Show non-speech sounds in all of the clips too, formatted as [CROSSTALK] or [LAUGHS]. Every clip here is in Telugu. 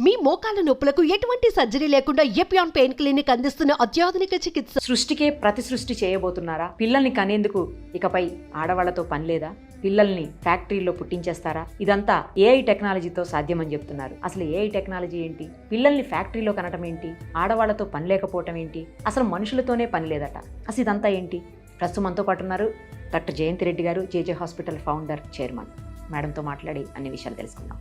మీ మోకాల నొప్పులకు ఎటువంటి సర్జరీ లేకుండా ఎపియాన్ పెయిన్ క్లినిక్ అందిస్తున్న అత్యాధునిక చికిత్స? సృష్టికే ప్రతి సృష్టి చేయబోతున్నారా? పిల్లల్ని కనేందుకు ఇకపై ఆడవాళ్ళతో పని లేదా? పిల్లల్ని ఫ్యాక్టరీలో పుట్టించేస్తారా? ఇదంతా ఏఐ టెక్నాలజీతో సాధ్యమని చెప్తున్నారు. అసలు ఏఐ టెక్నాలజీ ఏంటి? పిల్లల్ని ఫ్యాక్టరీలో కనటం ఏంటి? ఆడవాళ్ళతో పని లేకపోవటం ఏంటి? అసలు మనుషులతోనే పని లేదట. అసలు ఇదంతా ఏంటి? ప్రస్తుతం మనతో పాటు ఉన్నారు డాక్టర్ జయంతి రెడ్డి గారు జేజే హాస్పిటల్ ఫౌండర్ చైర్మన్. మేడంతో మాట్లాడి అన్ని విషయాలు తెలుసుకుందాం.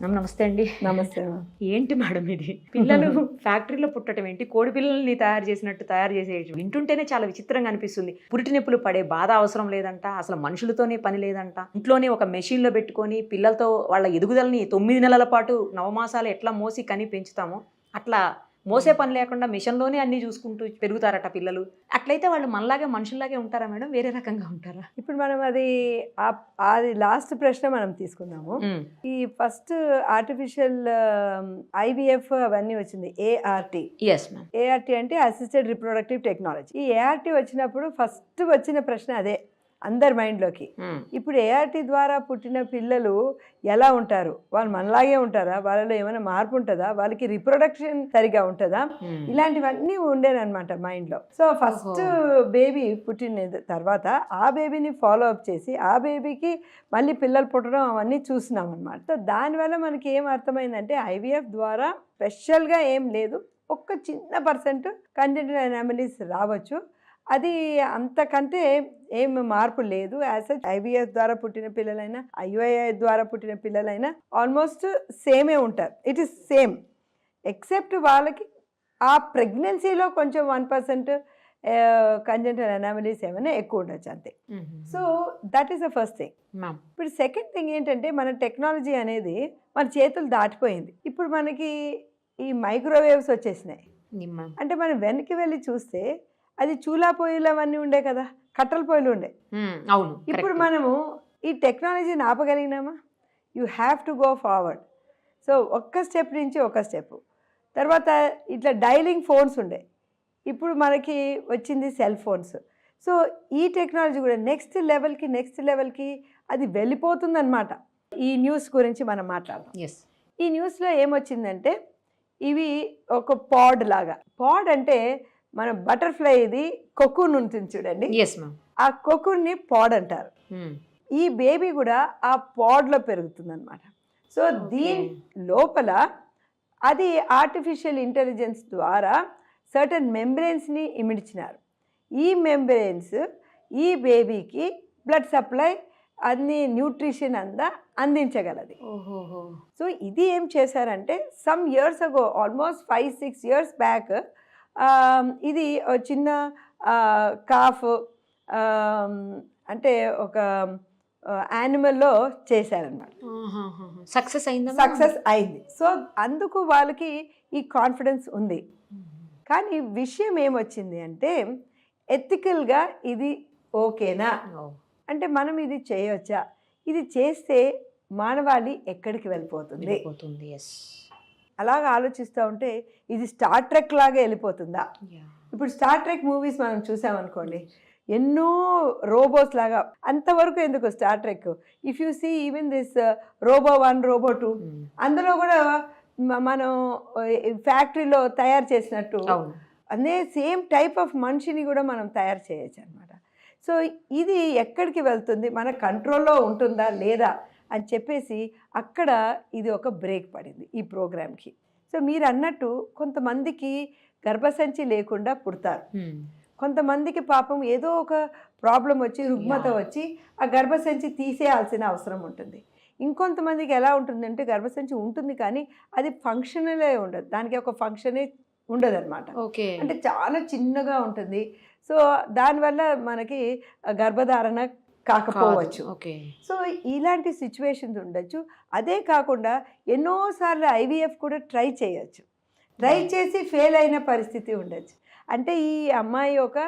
నమస్తే అండి. నమస్తే ఏంటి మేడం ఇది? పిల్లలు ఫ్యాక్టరీలో పుట్టడం ఏంటి? కోడి పిల్లల్ని తయారు చేసినట్టు తయారు చేసే వింటుంటేనే చాలా విచిత్రంగా అనిపిస్తుంది. పురిటి నొప్పులు పడే బాధ అవసరం లేదంట అసలు మనుషులతోనే పని లేదంట. ఇంట్లోనే ఒక మెషిన్లో పెట్టుకొని పిల్లలతో వాళ్ళ ఎదుగుదలని తొమ్మిది నెలల పాటు నవమాసాలు ఎట్లా మోసి కని పెంచుతామో అట్లా మోసే పని లేకుండా మిషన్లోనే అన్ని చూసుకుంటూ పెరుగుతారట పిల్లలు. అట్లయితే వాళ్ళు మనలాగే మనుషుల్లాగే ఉంటారా మేడం? వేరే రకంగా ఉంటారా? ఇప్పుడు మనం అది అది లాస్ట్ ప్రశ్న మనం తీసుకుందాము. ఈ ఫస్ట్ ఆర్టిఫిషియల్ ఐవిఎఫ్ అవన్నీ వచ్చింది ఏఆర్టీ. ఎస్ మ్యామ్ ఏఆర్టీ అంటే అసిస్టెడ్ రిప్రొడక్టివ్ టెక్నాలజీ ఈ ఏఆర్టీ వచ్చినప్పుడు ఫస్ట్ వచ్చిన ప్రశ్న అదే అందరి మైండ్లోకి. ఇప్పుడు ఏఆర్టీ ద్వారా పుట్టిన పిల్లలు ఎలా ఉంటారు? వాళ్ళు మనలాగే ఉంటారా? వాళ్ళలో ఏమైనా మార్పు ఉంటుందా? వాళ్ళకి రిప్రొడక్షన్ సరిగా ఉంటుందా? ఇలాంటివన్నీ ఉండేనమాట మైండ్లో. సో ఫస్ట్ బేబీ పుట్టిన తర్వాత ఆ బేబీని ఫాలో అప్ చేసి ఆ బేబీకి మళ్ళీ పిల్లలు పుట్టడం అవన్నీ చూసినాం అనమాట సో దానివల్ల మనకి ఏం అర్థమైందంటే ఐవీఎఫ్ ద్వారా స్పెషల్గా ఏం లేదు. ఒక్క చిన్న పర్సెంట్ కంజెంటల్ అనామలీస్ రావచ్చు. అది అంతకంటే ఏం మార్పు లేదు. యాజ్ సచ్ ఐవీఎస్ ద్వారా పుట్టిన పిల్లలైనా ఐఓఐ ద్వారా పుట్టిన పిల్లలైనా ఆల్మోస్ట్ సేమే ఉంటారు. It is same. ఎక్సెప్ట్ వాళ్ళకి ఆ ప్రెగ్నెన్సీలో కొంచెం వన్ పర్సెంట్ కంజెంటల్ అనామలీస్ ఏమైనా ఎక్కువ ఉండొచ్చు అంతే. So that is the first thing ఇప్పుడు సెకండ్ థింగ్ ఏంటంటే మన టెక్నాలజీ అనేది మన చేతులు దాటిపోయింది. ఇప్పుడు మనకి ఈ మైక్రోవేవ్స్ వచ్చేసినాయి. అంటే మనం వెనక్కి వెళ్ళి చూస్తే అది చూలా పొయ్యిలు అవన్నీ ఉండే కదా కట్టెల పొయ్యిలు ఉండే. అవును ఇప్పుడు. మనము ఈ టెక్నాలజీని ఆపగలిగినామా? You have to go forward so ఒక్క స్టెప్ నుంచి ఒక స్టెప్ తర్వాత ఇట్లా డైలింగ్ ఫోన్స్ ఉండే. ఇప్పుడు మనకి వచ్చింది సెల్ ఫోన్స్ సో ఈ టెక్నాలజీ కూడా నెక్స్ట్ లెవెల్కి నెక్స్ట్ లెవెల్కి అది వెళ్ళిపోతుందన్నమాట. ఈ న్యూస్ గురించి మనం మాట్లాడదాం. ఈ న్యూస్లో ఏమొచ్చిందంటే ఇవి ఒక పాడ్ లాగా. పాడ్ అంటే మన బటర్ఫ్లై ఇది కొక్కున్ ఉంటుంది చూడండి. ఆ కొక్కున్ని పాడ్ అంటారు. ఈ బేబీ కూడా ఆ పాడ్లో పెరుగుతుందన్నమాట. సో దీని లోపల అది ఆర్టిఫిషియల్ ఇంటెలిజెన్స్ ద్వారా సర్టన్ మెంబ్రెయిన్స్ని ఇమిడ్చినారు. ఈ మెంబ్రెయిన్స్ ఈ బేబీకి బ్లడ్ సప్లై అన్ని న్యూట్రిషన్ అందా అందించగలది. సో ఇది ఏం చేశారంటే some years ago almost five six years back ఇది చిన్న కాఫ్ అంటే ఒక యానిమల్లో చేశారనమాట సక్సెస్ అయిందా సక్సెస్ అయింది. సో అందుకు వాళ్ళకి ఈ కాన్ఫిడెన్స్ ఉంది. కానీ విషయం ఏమొచ్చింది అంటే ఎథికల్గా ఇది ఓకేనా? అంటే మనం ఇది చేయవచ్చా ఇది చేస్తే మానవాళి ఎక్కడికి వెళ్ళిపోతుంది? వెళ్ళిపోతుంది ఎస్ అలాగ ఆలోచిస్తూ ఉంటే ఇది స్టార్ ట్రెక్ లాగా వెళ్ళిపోతుందా? ఇప్పుడు స్టార్ ట్రెక్ మూవీస్ మనం చూసామనుకోండి ఎన్నో రోబోస్ లాగా అంతవరకు ఎందుకు Star Trek if you see even this robot one robot two అందులో కూడా మనం ఫ్యాక్టరీలో తయారు చేసినట్టు అదే సేమ్ టైప్ ఆఫ్ మనిషిని కూడా మనం తయారు చేయొచ్చు అనమాట సో ఇది ఎక్కడికి వెళ్తుంది? మన కంట్రోల్లో ఉంటుందా? లేదా? అని చెప్పేసి అక్కడ ఇది ఒక బ్రేక్ పడింది ఈ ప్రోగ్రామ్కి. సో మీరు అన్నట్టు కొంతమందికి గర్భసంచి లేకుండా పుడతారు. కొంతమందికి పాపం ఏదో ఒక ప్రాబ్లం వచ్చి రుగ్మత. వచ్చి ఆ గర్భసంచి తీసేయాల్సిన అవసరం ఉంటుంది. ఇంకొంతమందికి ఎలా ఉంటుందంటే గర్భసంచి ఉంటుంది కానీ అది ఫంక్షనలే ఉండదు. దానికి ఒక ఫంక్షనే ఉండదు అనమాట ఓకే. అంటే చాలా చిన్నగా ఉంటుంది. సో దానివల్ల మనకి గర్భధారణ కాకపోవచ్చు. ఓకే. సో ఇలాంటి సిచ్యువేషన్స్ ఉండొచ్చు. అదే కాకుండా ఎన్నోసార్లు ఐవీఎఫ్ కూడా ట్రై చేయొచ్చు. ట్రై. చేసి ఫెయిల్ అయిన పరిస్థితి ఉండొచ్చు. అంటే ఈ అమ్మాయి యొక్క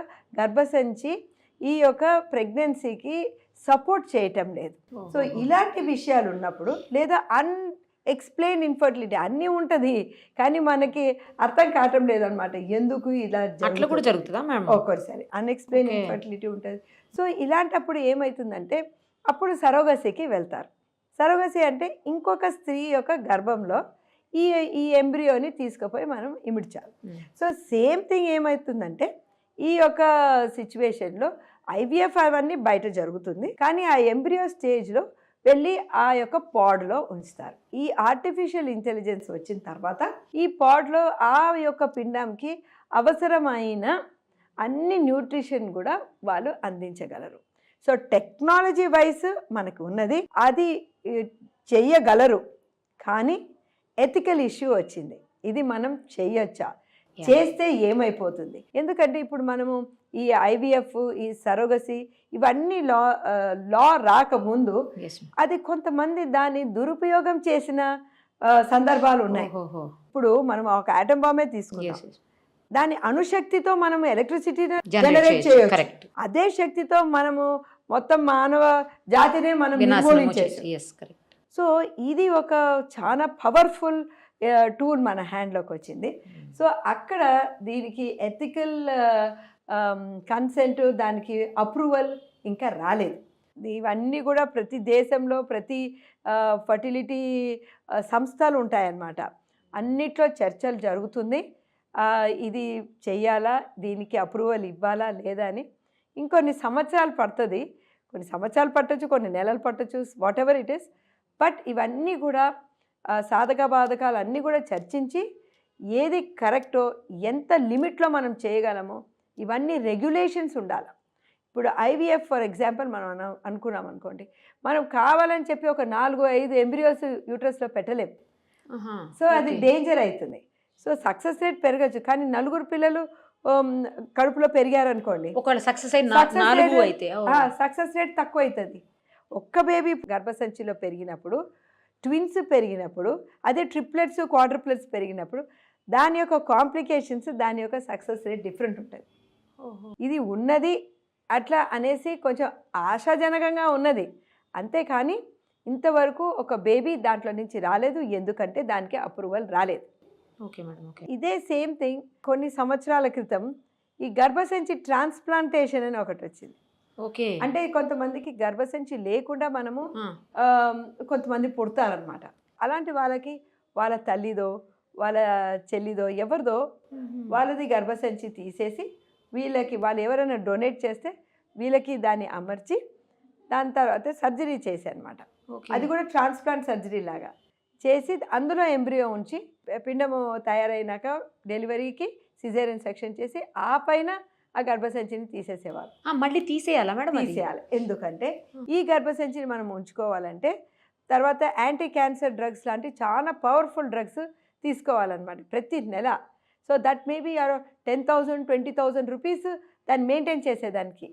గర్భసంచి ఈ యొక్క ప్రెగ్నెన్సీకి సపోర్ట్ చేయటం లేదు. సో ఇలాంటి విషయాలు ఉన్నప్పుడు లేదా అన్ ఎక్స్ప్లెయిన్ ఇన్ఫర్టిలిటీ అన్నీ ఉంటుంది కానీ మనకి అర్థం కావటం లేదనమాట ఎందుకు ఇలా అట్లా కూడా జరుగుతుంది? మ్యామ్ ఒక్కోసారి అన్ఎక్స్ప్లెయిన్. ఇన్ఫర్టిలిటీ ఉంటుంది సో ఇలాంటప్పుడు ఏమవుతుందంటే అప్పుడు సరోగసికి వెళ్తారు సరోగసి అంటే ఇంకొక స్త్రీ యొక్క గర్భంలో ఈ ఈ ఎంబ్రియోని తీసుకుపోయి మనం ఇమిడ్చాలి. సో సేమ్ థింగ్ ఏమవుతుందంటే ఈ యొక్క సిచ్యువేషన్లో ఐవీఎఫ్ అవన్నీ బయట జరుగుతుంది కానీ ఆ ఎంబ్రియో స్టేజ్లో వెళ్ళి ఆ యొక్క పాడ్లో ఉంచుతారు. ఈ ఆర్టిఫిషియల్ ఇంటెలిజెన్స్ వచ్చిన తర్వాత ఈ పాడ్లో ఆ యొక్క పిండంకి అవసరమైన అన్ని న్యూట్రిషన్ కూడా వాళ్ళు అందించగలరు. సో టెక్నాలజీ వైస్ మనకు ఉన్నది అది చెయ్యగలరు. కానీ ఎథికల్ ఇష్యూ వచ్చింది. ఇది మనం Yeah. చేస్తే ఏమైపోతుంది? ఎందుకంటే ఇప్పుడు మనము ఈ ఐవీఎఫ్ ఈ సరోగసి ఇవన్నీ లా లా రాకముందు. అది కొంతమంది దాన్ని దురుపయోగం చేసిన సందర్భాలు ఉన్నాయి. ఇప్పుడు మనం ఒక ఆటం బాంబే తీసుకుంటాం. దాని అణుశక్తితో మనం ఎలక్ట్రిసిటీ Generate జనరేట్ చేయొచ్చు. అదే శక్తితో మనము మొత్తం మానవ జాతినే మనం నిర్మూలించేసాం. సో ఇది ఒక చాలా పవర్ఫుల్ టూల్ మన హ్యాండ్లోకి వచ్చింది సో అక్కడ దీనికి ఎథికల్ కన్సెంట్ దానికి అప్రూవల్ ఇంకా రాలేదు. ఇవన్నీ కూడా ప్రతి దేశంలో ప్రతి ఫర్టిలిటీ సంస్థలు ఉంటాయన్నమాట. అన్నిట్లో చర్చలు జరుగుతుంది. ఇది చెయ్యాలా? దీనికి అప్రూవల్ ఇవ్వాలా? లేదా అని. ఇంకొన్ని సంవత్సరాలు పడుతుంది. కొన్ని సంవత్సరాలు పట్టచ్చు కొన్ని నెలలు పట్టొచ్చు whatever it is but ఇవన్నీ కూడా సాధక బాధకాలు అన్నీ కూడా చర్చించి ఏది కరెక్టో ఎంత లిమిట్లో మనం చేయగలమో ఇవన్నీ రెగ్యులేషన్స్ ఉండాలి. ఇప్పుడు ఐవీఎఫ్ ఫర్ ఎగ్జాంపుల్ మనం అన- అనుకున్నాం అనుకోండి. మనం కావాలని చెప్పి ఒక నాలుగు ఐదు ఎంబ్రియోస్ యూట్రస్లో పెట్టలేం. ఆహా, సో అది. డేంజర్ అవుతుంది. సో సక్సెస్ రేట్ పెరగచ్చు. కానీ నలుగురు పిల్లలు కడుపులో పెరిగారనుకోండి. సక్సెస్ అయితే. సక్సెస్ రేట్ తక్కువ అవుతుంది ఒక్క బేబీ గర్భసంచిలో పెరిగినప్పుడు ట్విన్స్ పెరిగినప్పుడు అదే ట్రిప్లెట్స్ క్వాడ్రప్లెట్స్ పెరిగినప్పుడు దాని యొక్క కాంప్లికేషన్స్ దాని యొక్క సక్సెస్ రేట్ డిఫరెంట్ ఉంటుంది. ఇది ఉన్నది అట్లా అనేసి కొంచెం ఆశాజనకంగా ఉన్నది. అంతేకాని ఇంతవరకు ఒక బేబీ దాంట్లో నుంచి రాలేదు ఎందుకంటే దానికి అప్రూవల్ రాలేదు. Okay madam okay. ఇదే సేమ్ థింగ్ కొన్ని సంవత్సరాల క్రితం ఈ గర్భసంచి ట్రాన్స్ప్లాంటేషన్ అని ఒకటి వచ్చింది. ఓకే. అంటే కొంతమందికి గర్భసంచి లేకుండా మనము కొంతమంది పుడతారనమాట అలాంటి వాళ్ళకి వాళ్ళ తల్లిదో వాళ్ళ చెల్లిదో ఎవరిదో వాళ్ళది గర్భసంచి తీసేసి వీళ్ళకి వాళ్ళు ఎవరైనా డొనేట్ చేస్తే వీళ్ళకి దాన్ని అమర్చి దాని తర్వాత సర్జరీ చేసి అనమాట. అది కూడా ట్రాన్స్ప్లాంట్ సర్జరీ లాగా. చేసి అందులో ఎంబ్రియో ఉంచి పిండము తయారైనాక డెలివరీకి సిజేరియన్ సెక్షన్ చేసి ఆ పైన ఆ గర్భసంచిని తీసేసేవారు. మళ్ళీ తీసేయాలా మేడం? తీసేయాలి. ఎందుకంటే ఈ గర్భసంచిని మనం ఉంచుకోవాలంటే తర్వాత యాంటీ క్యాన్సర్ డ్రగ్స్ లాంటి చాలా పవర్ఫుల్ డ్రగ్స్ తీసుకోవాలన్నమాట. ప్రతి నెల so that maybe ten thousand twenty thousand rupees దాన్ని మెయింటైన్ చేసేదానికి.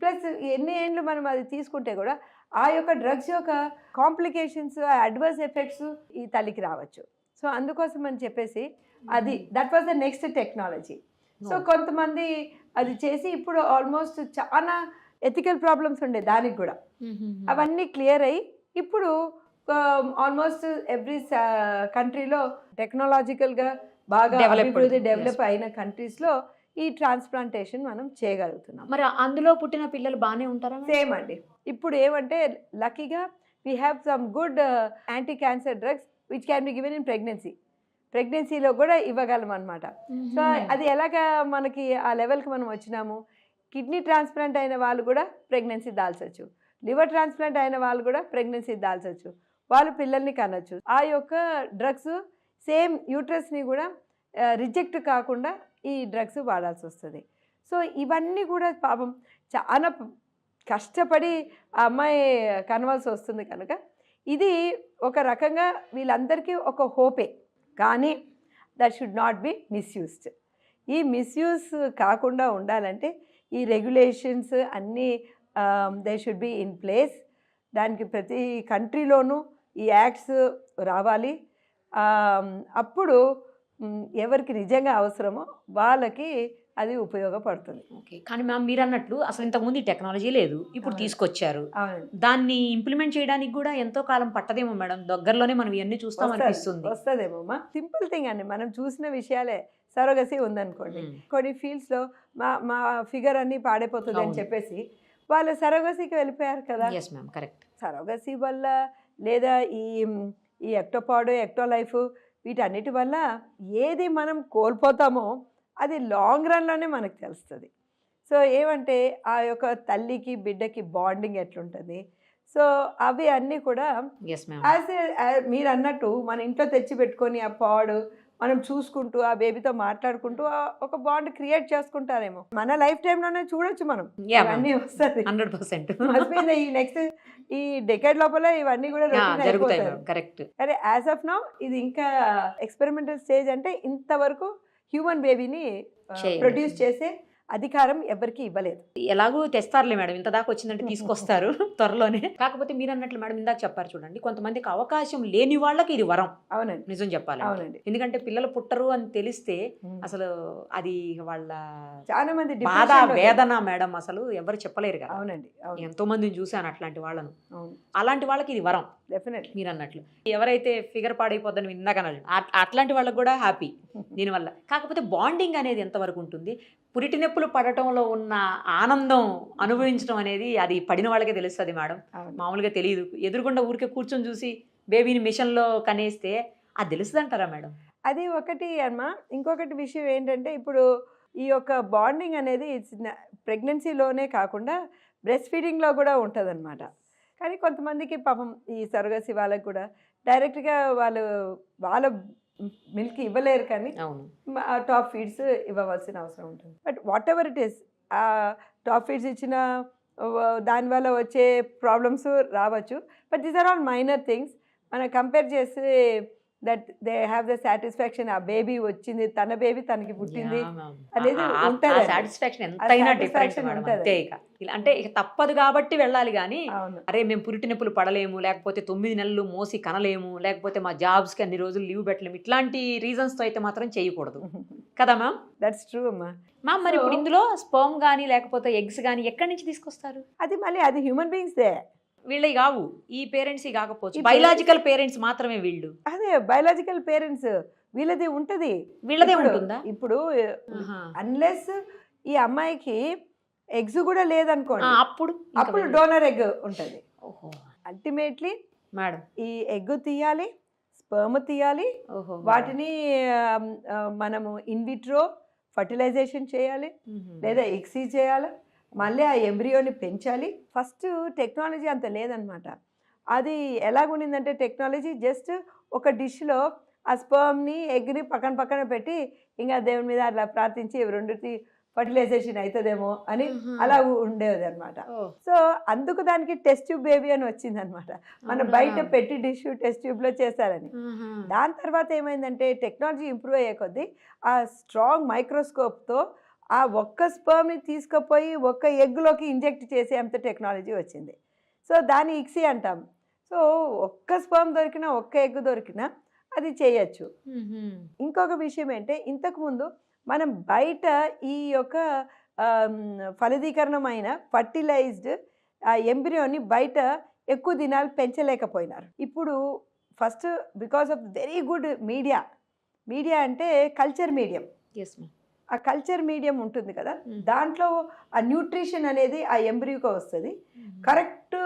ప్లస్ ఎన్ని ఏండ్లు మనం అది తీసుకుంటే కూడా ఆ యొక్క డ్రగ్స్ యొక్క కాంప్లికేషన్స్ అడ్వర్స్ ఎఫెక్ట్స్ ఈ తల్లికి రావచ్చు సో అందుకోసం అని చెప్పేసి అది that was the next technology so. కొంతమంది అది చేసి ఇప్పుడు ఆల్మోస్ట్ చాలా ఎథికల్ ప్రాబ్లమ్స్ ఉండే దానికి కూడా. అవన్నీ క్లియర్ అయ్యి ఇప్పుడు ఆల్మోస్ట్ ఎవ్రీ కంట్రీలో టెక్నాలజికల్గా బాగా అభివృద్ధి. డెవలప్ అయిన కంట్రీస్లో ఈ ట్రాన్స్ప్లాంటేషన్ మనం చేయగలుగుతున్నాం. మరి అందులో పుట్టిన పిల్లలు బాగానే ఉంటారా? సేమ్ అండి. ఇప్పుడు ఏమంటే లక్కీగా we have some good anti cancer drugs which can be given in pregnancy ప్రెగ్నెన్సీలో కూడా ఇవ్వగలం అనమాట సో. అది ఎలాగా మనకి ఆ లెవెల్కి మనం వచ్చినాము? కిడ్నీ ట్రాన్స్ప్లాంట్ అయిన వాళ్ళు కూడా ప్రెగ్నెన్సీ దాల్చొచ్చు. లివర్ ట్రాన్స్ప్లాంట్ అయిన వాళ్ళు కూడా ప్రెగ్నెన్సీ దాల్చొచ్చు. వాళ్ళు పిల్లల్ని కనొచ్చు. ఆ యొక్క డ్రగ్స్ సేమ్ యూట్రస్ని కూడా రిజెక్ట్ కాకుండా ఈ డ్రగ్స్ వాడాల్సి వస్తుంది. సో ఇవన్నీ కూడా పాపం చాలా కష్టపడి ఆ అమ్మాయి కనవాల్సి వస్తుంది కనుక ఇది ఒక రకంగా వీళ్ళందరికీ ఒక హోపే. కానీ that should not be misused. ఈ మిస్యూస్ కాకుండా ఉండాలంటే ఈ రెగ్యులేషన్స్ అన్నీ they should be in place దానికి ప్రతి కంట్రీలోనూ ఈ యాక్ట్స్ రావాలి. అప్పుడు ఎవరికి నిజంగా అవసరమో వాళ్ళకి అది ఉపయోగపడుతుంది. ఓకే. కానీ మ్యామ్ మీరు అన్నట్లు అసలు ఇంతకుముందు ఈ టెక్నాలజీ లేదు. ఇప్పుడు. తీసుకొచ్చారు. దాన్ని ఇంప్లిమెంట్ చేయడానికి కూడా ఎంతో కాలం పట్టదేమో మేడం. దగ్గరలోనే మనం ఇవన్నీ చూస్తాం అనిపిస్తుంది. వస్తుందేమో సింపుల్ థింగ్ అండి. మనం చూసిన విషయాలే సరోగసి ఉందనుకోండి. కొన్ని ఫీల్డ్స్లో మా మా ఫిగర్ అన్నీ పాడైపోతుంది అని. చెప్పేసి వాళ్ళు సరోగసికి వెళ్ళిపోయారు కదా. ఎస్ మ్యామ్ కరెక్ట్ సరోగసి వల్ల లేదా ఈ ఈ ఎక్టోపాడ్ ఎక్టో లైఫ్ వీటన్నిటి వల్ల ఏది మనం కోల్పోతామో అది లాంగ్ రన్లోనే మనకు తెలుస్తుంది. సో ఏమంటే ఆ యొక్క తల్లికి బిడ్డకి బాండింగ్ ఎట్లుంటుంది? సో అవి అన్నీ కూడా యాజ్ మీరు అన్నట్టు మన ఇంట్లో తెచ్చి పెట్టుకొని ఆ పాడు మనం చూసుకుంటూ ఆ బేబీతో మాట్లాడుకుంటూ ఒక బాండ్ క్రియేట్ చేసుకుంటారేమో. మన లైఫ్ టైంలోనే చూడొచ్చు మనం. ఇవన్నీ వస్తుంది. Hundred percent. ఈ నెక్స్ట్ ఈ డెకేడ్ లోపల ఇవన్నీ కూడా కరెక్ట్ కానీ యాజ్ ఆఫ్ నౌ ఇది ఇంకా ఎక్స్పెరిమెంటల్ స్టేజ్ అంటే ఇంతవరకు హ్యూమన్ బేబీని. ప్రొడ్యూస్ చేసే అధికారం ఎవరికి ఇవ్వలేదు. ఎలాగో తెస్తారులే మేడం ఇంత దాకా వచ్చిందంటే [LAUGHS] తీసుకొస్తారు [LAUGHS] త్వరలోనే. కాకపోతే మీరు అన్నట్లు మేడం ఇందాక చెప్పారు చూడండి కొంతమందికి అవకాశం లేని వాళ్ళకి ఇది వరం. అవునండి. నిజం చెప్పాలి అవునండి. ఎందుకంటే పిల్లలు పుట్టరు అని తెలిస్తే అసలు అది వాళ్ళ చాలా మంది బాధ వేదన మేడం అసలు ఎవరు చెప్పలేరు కదా. అవునండి అవును. ఎంతో మందిని చూశాను అట్లాంటి వాళ్ళను. అలాంటి వాళ్ళకి ఇది వరం. డెఫినెట్లీ మీరు అన్నట్లు. ఎవరైతే ఫిగర్ పాడైపోద్దని అట్- అట్లాంటి వాళ్ళకి కూడా హ్యాపీ [LAUGHS] దీనివల్ల. కాకపోతే బాండింగ్ అనేది ఎంతవరకు ఉంటుంది? పురిటి నొప్పులు పడటంలో ఉన్న ఆనందం అనుభవించడం అనేది అది పడిన వాళ్ళకే తెలుస్తుంది మేడం. మామూలుగా తెలియదు ఎదురుగుండా ఊరికే కూర్చొని చూసి బేబీని మిషన్లో కనేస్తే అది తెలుస్తుంది అంటారా మేడం? అది ఒకటి అమ్మా. ఇంకొకటి విషయం ఏంటంటే ఇప్పుడు ఈ యొక్క బాండింగ్ అనేది ప్రెగ్నెన్సీలోనే కాకుండా బ్రెస్ట్ ఫీడింగ్లో కూడా ఉంటుందన్నమాట. కానీ కొంతమందికి పాపం ఈ సరగసి వాళ్ళకి కూడా డైరెక్ట్గా వాళ్ళు వాళ్ళ మిల్క్ ఇవ్వలేరు కానీ టాప్ ఫీడ్స్ ఇవ్వవలసిన అవసరం ఉంటుంది. But whatever it is ఆ టాప్ ఫీడ్స్ ఇచ్చిన దానివల్ల వచ్చే ప్రాబ్లమ్స్ రావచ్చు. But these are all minor things మనం కంపేర్ చేస్తే that they have the satisfaction ఆ బేబీ వచ్చింది తన బేబీ తనకి పుట్టింది అనేది. సాటిస్ఫాక్షన్ ఉంటది. ఇలా అంటే ఇక తప్పదు కాబట్టి వెళ్ళాలి కానీ అరే మేము పురిటి నొప్పులు పడలేము లేకపోతే తొమ్మిది నెలలు మోసి కనలేము లేకపోతే మా జాబ్స్కి అన్ని రోజులు లీవ్ పెట్టలేము ఇట్లాంటి రీజన్స్తో అయితే మాత్రం చేయకూడదు. [LAUGHS] కదా మ్యామ్? దట్స్ ట్రూ అమ్మా. మ్యామ్ మరి ఇప్పుడు ఇందులో స్పర్మ్ కానీ లేకపోతే ఎగ్స్ కానీ ఎక్కడి నుంచి తీసుకొస్తారు? అది మళ్ళీ అది హ్యూమన్ బీయింగ్స్ దే వీళ్ళవి కావు. ఈ పేరెంట్స్ కాకపోవచ్చు. బయలాజికల్ పేరెంట్స్ మాత్రమే వీళ్ళు. అదే బయలాజికల్ పేరెంట్స్ వీళ్ళది ఉంటది. వీళ్ళదే ఉంటుందా? ఇప్పుడు. అన్లెస్ ఈ అమ్మాయికి ఎగ్స్ కూడా లేదనుకోండి. అప్పుడు అప్పుడు వీళ్ళు- డోనర్ ఎగ్ ఉంటుంది. అల్టిమేట్లీ మేడం ఈ ఎగ్ తీయాలి స్పర్మ్ తీయాలి వాటిని మనము ఇన్విట్రో ఫర్టిలైజేషన్ చేయాలి. లేదా ఎక్సీ చేయాలి మళ్ళీ ఆ ఎంబ్రియోని పెంచాలి ఫస్ట్ టెక్నాలజీ అంత లేదనమాట అది ఎలాగుండిందంటే టెక్నాలజీ జస్ట్ ఒక డిష్లో ఆ స్పర్మ్ని ఎగ్ని పక్కన పక్కన పెట్టి ఇంకా దేవుని మీద అట్లా ప్రార్థించి రెండుటి ఫర్టిలైజేషన్ అవుతుందేమో అని. అలా ఉండేది అనమాట సో అందుకు దానికి టెస్ట్ ట్యూబ్ బేబీ అని వచ్చిందనమాట మన అవునా? బయట పెట్టి డిష్ టెస్ట్ ట్యూబ్లో చేశారని. దాని తర్వాత ఏమైందంటే టెక్నాలజీ ఇంప్రూవ్ అయ్యే కొద్దీ ఆ స్ట్రాంగ్ మైక్రోస్కోప్తో ఆ ఒక్క స్పర్మ్ని తీసుకుపోయి ఒక్క ఎగ్లోకి ఇంజెక్ట్ చేసే అంత టెక్నాలజీ వచ్చింది. సో దాన్ని ఇక్సీ అంటాం. సో ఒక్క స్పర్మ్ దొరికినా ఒక్క ఎగ్ దొరికినా అది చేయొచ్చు. ఇంకొక విషయం ఏంటంటే ఇంతకుముందు మనం బయట ఈ యొక్క ఫలదీకరణమైన ఫర్టిలైజ్డ్ ఆ ఎంబ్రియోని బయట ఎక్కువ దినాలు పెంచలేకపోయినారు. ఇప్పుడు first because of very good media. Media అంటే కల్చర్ మీడియం. ఆ కల్చర్ మీడియం ఉంటుంది కదా. దాంట్లో ఆ న్యూట్రిషన్ అనేది ఆ ఎంబ్రియోకి వస్తుంది. కరెక్ట్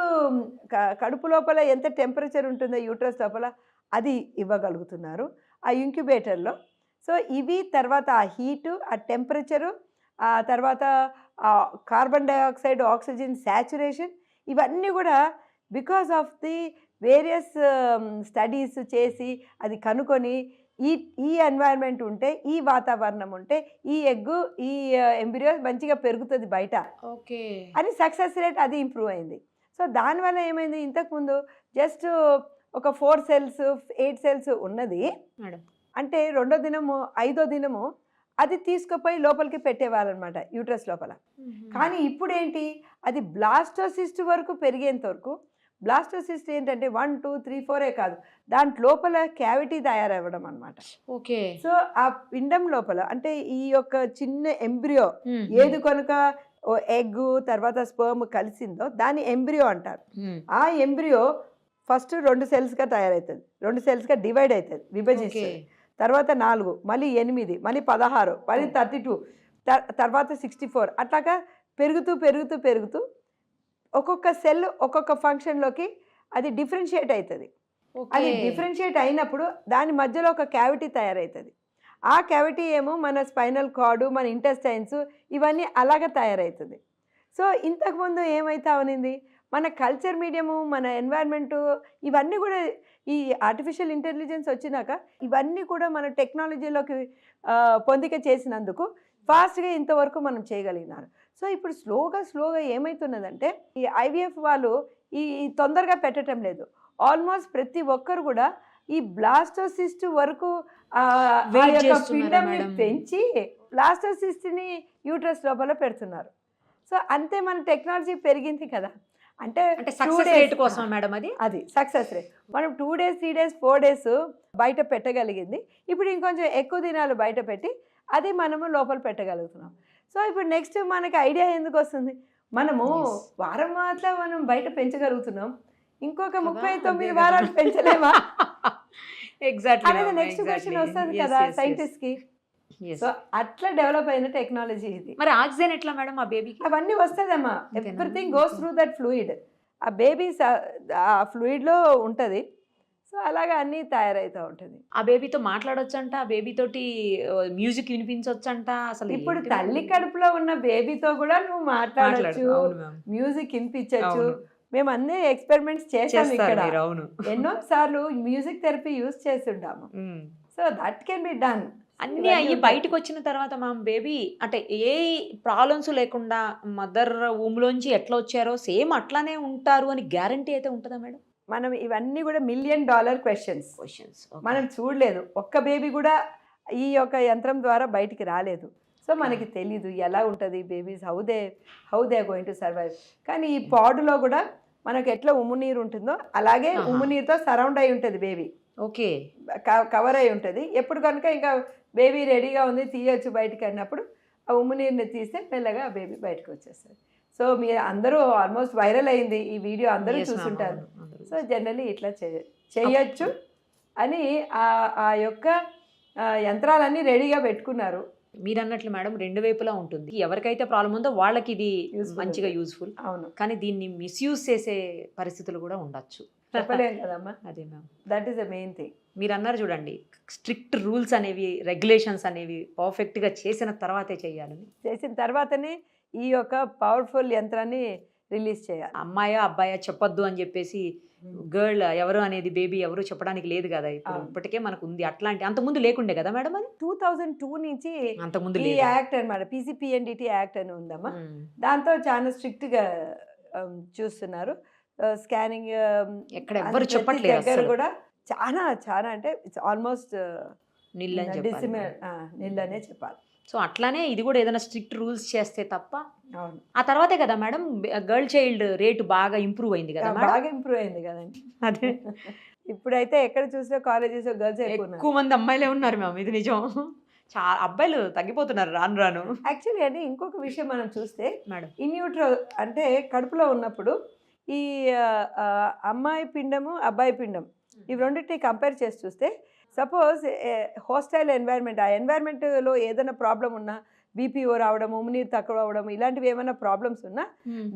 కడుపు లోపల ఎంత టెంపరేచర్ ఉంటుందో యూట్రస్ లోపల అది ఇవ్వగలుగుతున్నారు ఆ ఇంక్యుబేటర్లో. సో ఇవి తర్వాత ఆ హీటు ఆ టెంపరేచరు ఆ తర్వాత ఆ కార్బన్ డైఆక్సైడ్ ఆక్సిజన్ శాచురేషన్ ఇవన్నీ కూడా because of the various studies చేసి అది కనుక్కొని ఈ ఈ ఎన్వైరన్మెంట్ ఉంటే ఈ వాతావరణం ఉంటే ఈ ఎగ్గు ఈ ఎంబ్రియో మంచిగా పెరుగుతుంది బయట. ఓకే. అని సక్సెస్ రేట్ అది ఇంప్రూవ్ అయింది. సో దానివల్ల ఏమైంది? ఇంతకుముందు జస్ట్ ఒక ఫోర్ సెల్స్ ఎయిట్ సెల్స్ ఉన్నది. అంటే రెండో దినము ఐదో దినము అది తీసుకుపోయి లోపలికి పెట్టేవాళ్ళనమాట యూట్రస్ లోపల. కానీ ఇప్పుడు ఏంటి అది బ్లాస్టోసిస్ట్ వరకు పెరిగేంత వరకు బ్లాస్టోసిస్ట్ ఏంటంటే వన్ టూ త్రీ ఫోరే కాదు. దాంట్ లోపల క్యావిటీ తయారవ్వడం అనమాట ఓకే. సో ఆ పిండం లోపల అంటే ఈ యొక్క చిన్న ఎంబ్రియో ఏది కనుక ఎగ్ తర్వాత స్పర్మ్ కలిసిందో దాన్ని ఎంబ్రియో అంటారు. ఆ ఎంబ్రియో ఫస్ట్ రెండు సెల్స్గా తయారవుతుంది. రెండు సెల్స్గా డివైడ్ అవుతుంది విభజిస్తుంది. తర్వాత నాలుగు మళ్ళీ ఎనిమిది మళ్ళీ పదహారు మళ్ళీ థర్టీ టూ తర్వాత సిక్స్టీ ఫోర్ అట్లాగా పెరుగుతూ పెరుగుతూ పెరుగుతూ ఒక్కొక్క సెల్ ఒక్కొక్క ఫంక్షన్లోకి అది డిఫరెన్షియేట్ అవుతుంది అది డిఫరెన్షియేట్ అయినప్పుడు దాని మధ్యలో ఒక క్యావిటీ తయారవుతుంది ఆ క్యావిటీ ఏమో మన స్పైనల్ కార్డు మన ఇంటెస్టైన్స్ ఇవన్నీ అలాగ తయారవుతుంది సో ఇంతకుముందు ఏమైతే అవనింది? మన కల్చర్ మీడియము మన ఎన్వైర్న్మెంటు ఇవన్నీ కూడా ఈ ఆర్టిఫిషియల్ ఇంటెలిజెన్స్ వచ్చినాక ఇవన్నీ కూడా మన టెక్నాలజీలోకి పొందిక చేసినందుకు ఫాస్ట్గా ఇంతవరకు మనం చేయగలిగినారు. సో ఇప్పుడు స్లోగా స్లోగా ఏమవుతున్నదంటే ఈ ఐవీఎఫ్ వాళ్ళు ఈ తొందరగా పెట్టడం లేదు. ఆల్మోస్ట్ ప్రతి ఒక్కరు కూడా ఈ బ్లాస్టోసిస్ట్ వరకు పిండంని? పెంచి బ్లాస్టోసిస్ట్ని యూట్రస్ లోపల పెడుతున్నారు. సో అంతే మన టెక్నాలజీ పెరిగింది కదా. అంటే days- రేట్ కోసం మేడం అది? అది సక్సెస్ రేట్. మనం two days three days four days బయట పెట్టగలిగింది. ఇప్పుడు ఇంకొంచెం ఎక్కువ దినాలు బయట పెట్టి అది మనము లోపల పెట్టగలుగుతున్నాం. సో ఇప్పుడు నెక్స్ట్ మనకి ఐడియా ఎందుకు వస్తుంది? మనము. వారం మాత్రం మనం బయట పెంచగలుగుతున్నాం. ఇంకొక ముప్పై తొమ్మిది. వారాలు పెంచలేమా? ఎగ్జాక్ట్లీ అనేది నెక్స్ట్ క్వశ్చన్ వస్తుంది కదా సైంటిస్ట్కి. సో అట్లా డెవలప్ అయిన టెక్నాలజీ ఇది. మరి ఆక్సిజన్ ఎట్లా మేడం ఆ బేబీకి అవన్నీ వస్తుందమ్మా? Everything goes through that fluid ఆ బేబీస్ ఆ ఫ్లూయిడ్లో ఉంటుంది. సో అలాగా అన్నీ తయారవుతూ ఉంటుంది. ఆ బేబీతో మాట్లాడొచ్చంట ఆ బేబీ తోటి మ్యూజిక్ వినిపించొచ్చంట అసలు ఇప్పుడు తల్లి? కడుపులో ఉన్న బేబీతో కూడా నువ్వు మాట్లాడచ్చు మ్యూజిక్ వినిపించవచ్చు అవును. మేము అన్ని ఎక్స్పెరిమెంట్స్ చేసాం చేస్తారు ఇక్కడ. ఎన్నో సార్లు మ్యూజిక్ థెరపీ యూజ్ చేస్తుంటాము. So that can be done. అన్ని అయ్యి బయటకు వచ్చిన తర్వాత మా బేబీ అంటే ఏ ప్రాబ్లమ్స్ లేకుండా మదర్ లోంచి ఎట్లా వచ్చారో సేమ్ అట్లానే ఉంటారు అని గ్యారంటీ అయితే ఉంటుందా మేడం? మనం ఇవన్నీ కూడా మిలియన్ డాలర్ క్వశ్చన్స్ క్వశ్చన్స్ మనం చూడలేదు. ఒక్క బేబీ కూడా ఈ యొక్క యంత్రం ద్వారా బయటికి రాలేదు. సో మనకి తెలీదు ఎలా ఉంటుంది babies how they how they going to survive కానీ ఈ పాడులో కూడా మనకు ఎట్లా ఉమ్ము నీరు ఉంటుందో అలాగే ఆహా. ఉమ్ము నీరుతో సరౌండ్ అయి ఉంటుంది బేబీ ఓకే. కవర్ అయి ఉంటుంది. ఎప్పుడు కనుక ఇంకా బేబీ రెడీగా ఉంది తీయొచ్చు బయటికి అన్నప్పుడు ఆ ఉమ్ము నీరుని తీస్తే మెల్లగా ఆ బేబీ బయటకు వచ్చేస్తుంది. సో మీరు అందరూ ఆల్మోస్ట్ వైరల్ అయింది ఈ వీడియో అందరూ చూసుంటారు. సో జనరలీ ఇట్లా చేయ చేయొచ్చు అని ఆ ఆ యొక్క యంత్రాలన్నీ రెడీగా పెట్టుకున్నారు. మీరు అన్నట్లు మేడం రెండు వైపులా ఉంటుంది. ఎవరికైతే ప్రాబ్లం ఉందో వాళ్ళకి ఇది. మంచిగా యూజ్ఫుల్ అవును. కానీ దీన్ని మిస్యూజ్ చేసే పరిస్థితులు కూడా ఉండొచ్చు. చెప్పలేం కదమ్మా. [LAUGHS] అదే ma'am that is the main thing మీరు అన్నారు చూడండి స్ట్రిక్ట్ రూల్స్ అనేవి రెగ్యులేషన్స్ అనేవి పర్ఫెక్ట్గా చేసిన తర్వాతే చేయాలని. చేసిన తర్వాతనే ఈ యొక్క పవర్ఫుల్ యంత్రాన్ని రిలీజ్ చేయాలి. అమ్మాయా అబ్బాయా చెప్పొద్దు అని చెప్పేసి గర్ల్ ఎవరు అనేది బేబీ ఎవరు చెప్పడానికి లేదు కదా ఇప్పుడు. ఇప్పటికే మనకు ఉంది. అట్లాంటి అంతకుముందు లేకుండే కదా మేడం అది? టూ థౌజండ్ టూ నుంచి అంతకుముందు ఈ యాక్ట్ అనమాట పీసీపీఎన్డిటి యాక్ట్ అని ఉందమ్మా. దాంతో చాలా స్ట్రిక్ట్గా చూస్తున్నారు. స్కానింగ్ ఎక్కడ ఎవ్వరు చెప్పట్లేదు. కూడా చాలా చాలా అంటే ఇట్స్ ఆల్మోస్ట్ నిల్ అని చెప్పాలి నీళ్ళనే చెప్పాలి. సో అట్లానే ఇది కూడా ఏదైనా స్ట్రిక్ట్ రూల్స్ చేస్తే తప్ప అవును. ఆ తర్వాతే కదా మేడం గర్ల్ చైల్డ్ రేటు బాగా ఇంప్రూవ్ అయింది కదా బాగా ఇంప్రూవ్ అయింది కదండి అదే. ఇప్పుడైతే ఎక్కడ చూసినా కాలేజెస్ గర్ల్స్ ఎక్కువ మంది అమ్మాయిలే ఉన్నారు మ్యామ్ ఇది నిజం. చాలా అబ్బాయిలు తగ్గిపోతున్నారు రాను రాను. యాక్చువల్లీ అండి ఇంకొక విషయం మనం చూస్తే మేడం. ఇన్యూట్రో అంటే కడుపులో ఉన్నప్పుడు ఈ అమ్మాయి పిండము అబ్బాయి పిండం ఇవి రెండింటిని కంపేర్ చేసి చూస్తే సపోజ్ హోస్టైల్ ఎన్వైర్న్మెంట్ ఆ ఎన్వైర్న్మెంట్లో ఏదైనా ప్రాబ్లం ఉన్నా బీపీఓ రావడం ఉమ్మినీరు తక్కువ అవడం ఇలాంటివి ఏమైనా ప్రాబ్లమ్స్ ఉన్నా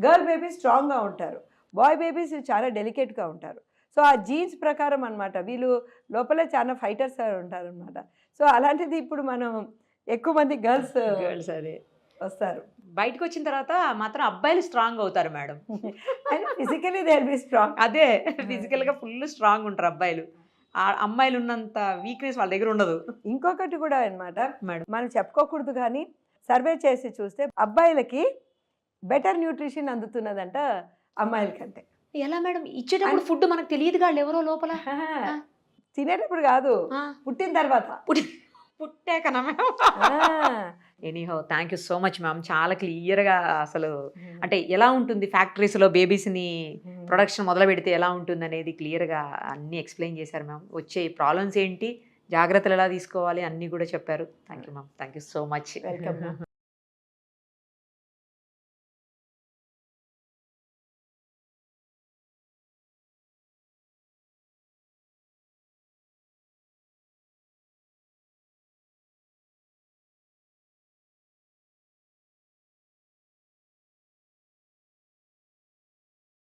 గర్ల్ బేబీస్ స్ట్రాంగ్గా ఉంటారు. బాయ్ బేబీస్ చాలా డెలికేట్గా ఉంటారు. సో ఆ జీన్స్ ప్రకారం అన్నమాట వీళ్ళు లోపలే చాలా ఫైటర్స్ ఉంటారు అనమాట సో అలాంటిది ఇప్పుడు మనం ఎక్కువ మంది గర్ల్స్ గర్ల్స్ అదే. వస్తారు. బయటకు వచ్చిన తర్వాత మాత్రం అబ్బాయిలు స్ట్రాంగ్ అవుతారు madam. Physically they be strong అదే ఫిజికల్గా ఫుల్ స్ట్రాంగ్ ఉంటారు అబ్బాయిలు. ఆ అమ్మాయిలు ఉన్నంత వీక్నెస్ వాళ్ళ దగ్గర ఉండదు. ఇంకొకటి కూడా అన్నమాట. మేడం. మనం చెప్పుకోకూడదు కానీ సర్వే చేసి చూస్తే అబ్బాయిలకి బెటర్ న్యూట్రిషన్ అందుతున్నదంట అమ్మాయిల కంటే ఎలా మేడం? ఇచ్చేటప్పుడు ఫుడ్ మనకు తెలియదు వాళ్ళు ఎవరో లోపల? తినేటప్పుడు కాదు. పుట్టిన తర్వాత. పుట్టి పుట్టాకనా మ్యామ్ ఆ. Anyhow thank you so much ma'am చాలా క్లియర్గా అసలు అంటే ఎలా ఉంటుంది ఫ్యాక్టరీస్లో బేబీస్ని ప్రొడక్షన్ మొదలు పెడితే ఎలా ఉంటుంది అనేది క్లియర్గా అన్నీ ఎక్స్ప్లెయిన్ చేశారు మ్యామ్ వచ్చే ప్రాబ్లమ్స్ ఏంటి? జాగ్రత్తలు ఎలా తీసుకోవాలి? అన్నీ కూడా చెప్పారు. Thank you ma'am thank you so much welcome ma'am